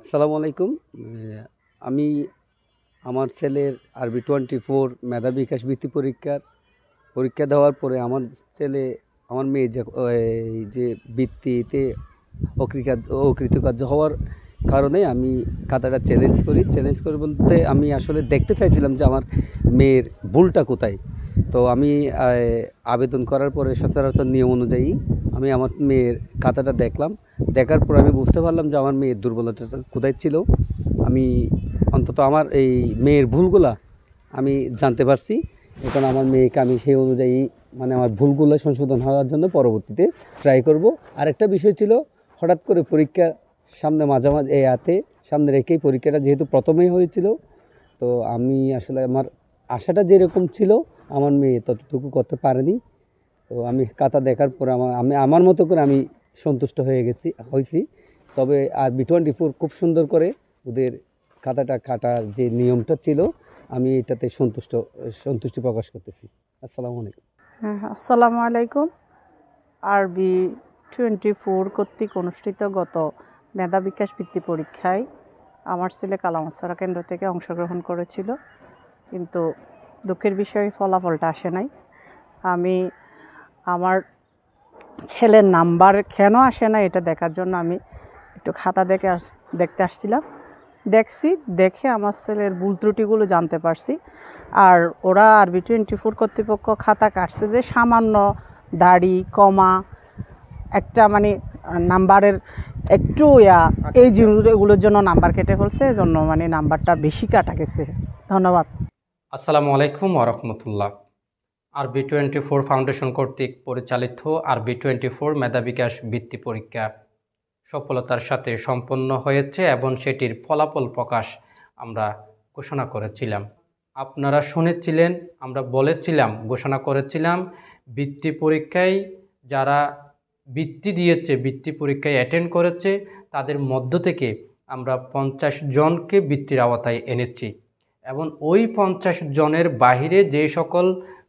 আসসালামু আলাইকুম। আমি আমার ছেলের আরবি টোয়েন্টি ফোর মেধা বিকাশ বৃত্তি পরীক্ষার, পরীক্ষা দেওয়ার পরে আমার ছেলে, আমার মেয়ে যে এই যে বৃত্তিতে অকৃকার্য অকৃতকার্য হওয়ার কারণে আমি খাতাটা চ্যালেঞ্জ করি। চ্যালেঞ্জ করি বলতে আমি আসলে দেখতে চাইছিলাম যে আমার মেয়ের ভুলটা কোথায়। তো আমি আবেদন করার পরে সচরাচর নিয়ম অনুযায়ী আমি আমার মেয়ের খাতাটা দেখলাম। দেখার পর আমি বুঝতে পারলাম যে আমার মেয়ের দুর্বলতাটা কোথায় ছিল। আমি অন্তত আমার এই মেয়ের ভুলগুলা আমি জানতে পারছি। এখন আমার মেয়েকে আমি সেই অনুযায়ী মানে আমার ভুলগুলো সংশোধন হওয়ার জন্য পরবর্তীতে ট্রাই করব। আর একটা বিষয় ছিল, হঠাৎ করে পরীক্ষা সামনে মাঝামাঝি এই হাতে সামনে রেখেই পরীক্ষাটা যেহেতু প্রথমেই হয়েছিল, তো আমি আসলে আমার আশাটা যেরকম ছিল, আমার মেয়ে ততটুকু করতে পারেনি। তো আমি কাতা দেখার পর আমার আমি আমার মতো করে আমি সন্তুষ্ট হয়ে গেছি হয়েছি। তবে আর বি টোয়েন্টি ফোর খুব সুন্দর করে ওদের খাতাটা কাটার যে নিয়মটা ছিল আমি এটাতে সন্তুষ্ট সন্তুষ্টি প্রকাশ করতেছি। আসসালামু আলাইকুম। হ্যাঁ হ্যাঁ, আসসালামু আলাইকুম। আরবি টোয়েন্টি ফোর কর্তৃক অনুষ্ঠিত গত মেধা বিকাশ বৃত্তি পরীক্ষায় আমার ছেলে কালামসরা কেন্দ্র থেকে অংশগ্রহণ করেছিল। কিন্তু দুঃখের বিষয়ে ফলাফলটা আসে নাই। আমি আমার ছেলের নাম্বার কেন আসে না এটা দেখার জন্য আমি একটু খাতা দেখে আস, দেখতে আসছিলাম। দেখছি, দেখে আমার ছেলের ভুল ত্রুটিগুলো জানতে পারছি। আর ওরা আরবি টোয়েন্টি ফোর কর্তৃপক্ষ খাতা কাটছে যে সামান্য দাড়ি, কমা, একটা মানে নাম্বারের একটু ইয়া, এই জিনিসগুলোর জন্য নাম্বার কেটে ফেলছে, এজন্য মানে নাম্বারটা বেশি কাটা গেছে। ধন্যবাদ। আসসালামু আলাইকুম ওরহমতুল্লাহ আরবি টোয়েন্টি ফোর ফাউন্ডেশন কর্তৃক পরিচালিত আরবি টোয়েন্টি ফোর মেধা বিকাশ বৃত্তি পরীক্ষা সফলতার সাথে সম্পন্ন হয়েছে এবং সেটির ফলাফল প্রকাশ আমরা ঘোষণা করেছিলাম। আপনারা শুনেছিলেন, আমরা বলেছিলাম, ঘোষণা করেছিলাম বৃত্তি পরীক্ষায় যারা বৃত্তি দিয়েছে, বৃত্তি পরীক্ষায় অ্যাটেন্ড করেছে, তাদের মধ্য থেকে আমরা পঞ্চাশ জনকে বৃত্তির আওতায় এনেছি এবং ওই পঞ্চাশ জনের বাহিরে যে সকল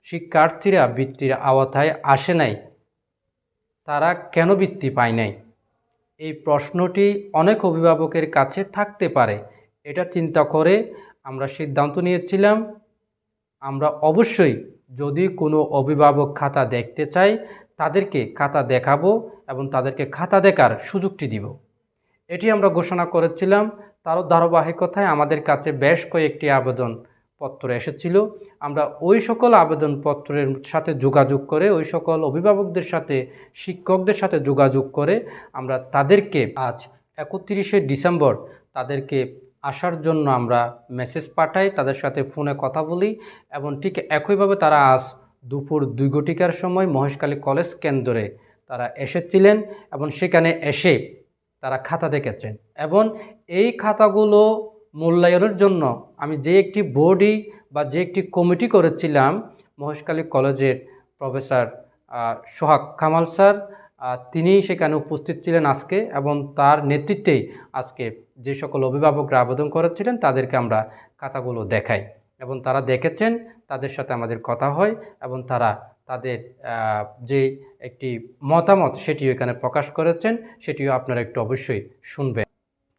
শিক্ষার্থীরা বৃত্তির আওতায় আসে নাই। তারা কেন বৃত্তি পায় নাই? এই প্রশ্নটি অনেক অভিভাবকের কাছে থাকতে পারে। এটা চিন্তা করে আমরা সিদ্ধান্ত নিয়েছিলাম, আমরা অবশ্যই যদি কোনো অভিভাবক খাতা দেখতে চাই, তাদেরকে খাতা দেখাবো এবং তাদেরকে খাতা দেখার সুযোগটি দিব। এটি আমরা ঘোষণা করেছিলাম, তারও ধারাবাহিকতায় আমাদের কাছে বেশ কয়েকটি আবেদন পত্র এসেছিল। আমরা ওই সকল আবেদনপত্রের সাথে যোগাযোগ করে, ওই সকল অভিভাবকদের সাথে, শিক্ষকদের সাথে যোগাযোগ করে আমরা তাদেরকে আজ একত্রিশে ডিসেম্বর তাদেরকে আসার জন্য আমরা মেসেজ পাঠাই, তাদের সাথে ফোনে কথা বলি এবং ঠিক একইভাবে তারা আজ দুপুর দুই ঘটিকার সময় মহেশকালী কলেজ কেন্দ্রে তারা এসেছিলেন এবং সেখানে এসে তারা খাতা দেখেছেন এবং এই খাতাগুলো মূল্যায়নের জন্য আমি যে একটি বোর্ডই বা যে একটি কমিটি করেছিলাম, মহেশখালী কলেজের প্রফেসর সোহাগ কামাল স্যার তিনি সেখানে উপস্থিত ছিলেন আজকে এবং তার নেতৃত্বেই আজকে যে সকল অভিভাবকরা আবেদন করেছিলেন, তাদেরকে আমরা খাতাগুলো দেখাই এবং তারা দেখেছেন, তাদের সাথে আমাদের কথা হয় এবং তারা তাদের যে একটি মতামত সেটিও এখানে প্রকাশ করেছেন, সেটিও আপনারা একটু অবশ্যই শুনবেন।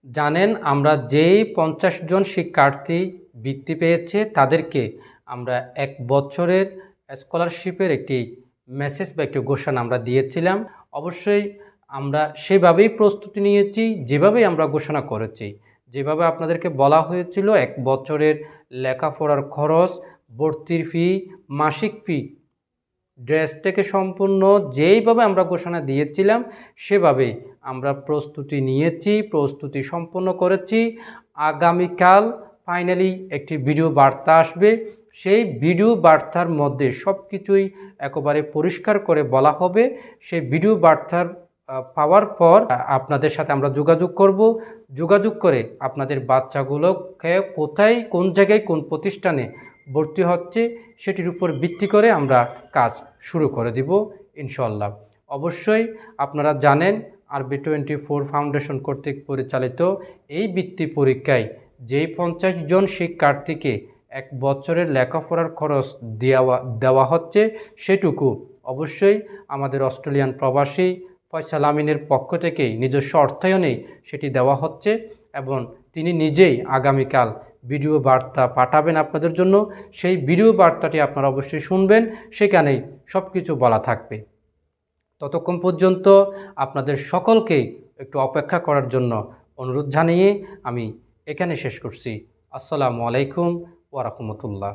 জানেন, আমরা যেই পঞ্চাশ জন শিক্ষার্থী বৃত্তি পেয়েছে, তাদেরকে আমরা এক বছরের স্কলারশিপের একটি মেসেজ বা একটি ঘোষণা আমরা দিয়েছিলাম। অবশ্যই আমরা সেভাবেই প্রস্তুতি নিয়েছি, যেভাবেই আমরা ঘোষণা করেছি। যেভাবে আপনাদেরকে বলা হয়েছিল, এক বছরের লেখাপড়ার খরচ, ভর্তির ফি মাসিক ফি ড্রেস থেকে সম্পূর্ণ যেইভাবে আমরা ঘোষণা দিয়েছিলাম, সেভাবেই আমরা প্রস্তুতি নিয়েছি, প্রস্তুতি সম্পন্ন করেছি। আগামীকাল ফাইনালি একটি ভিডিও বার্তা আসবে। সেই ভিডিও বার্তার মধ্যে সব কিছুই একেবারে পরিষ্কার করে বলা হবে। সেই ভিডিও বার্তার পাওয়ার পর আপনাদের সাথে আমরা যোগাযোগ করব। যোগাযোগ করে আপনাদের বাচ্চাগুলোকে কোথায়, কোন জায়গায়, কোন প্রতিষ্ঠানে ভর্তি হচ্ছে, সেটির উপর ভিত্তি করে আমরা কাজ শুরু করে দিব ইনশাল্লাহ অবশ্যই আপনারা জানেন, আরবি টোয়েন্টি ফোর ফাউন্ডেশন কর্তৃক পরিচালিত এই বৃত্তি পরীক্ষায় যেই পঞ্চাশ জন শিক্ষার্থীকে এক বছরের লেখাপড়ার খরচ দেওয়া দেওয়া হচ্ছে, সেটুকু অবশ্যই আমাদের অস্ট্রেলিয়ান প্রবাসী ফয়সাল আমিনের পক্ষ থেকেই নিজস্ব অর্থায়নেই সেটি দেওয়া হচ্ছে এবং তিনি নিজেই আগামীকাল ভিডিও বার্তা পাঠাবেন আপনাদের জন্য। সেই ভিডিও বার্তাটি আপনারা অবশ্যই শুনবেন। সেখানেই সব কিছু বলা থাকবে। ততক্ষণ পর্যন্ত আপনাদের সকলকে একটু অপেক্ষা করার জন্য অনুরোধ জানিয়ে আমি এখানে শেষ করছি। আসসালামু আলাইকুম ওয়া রাহমাতুল্লাহ।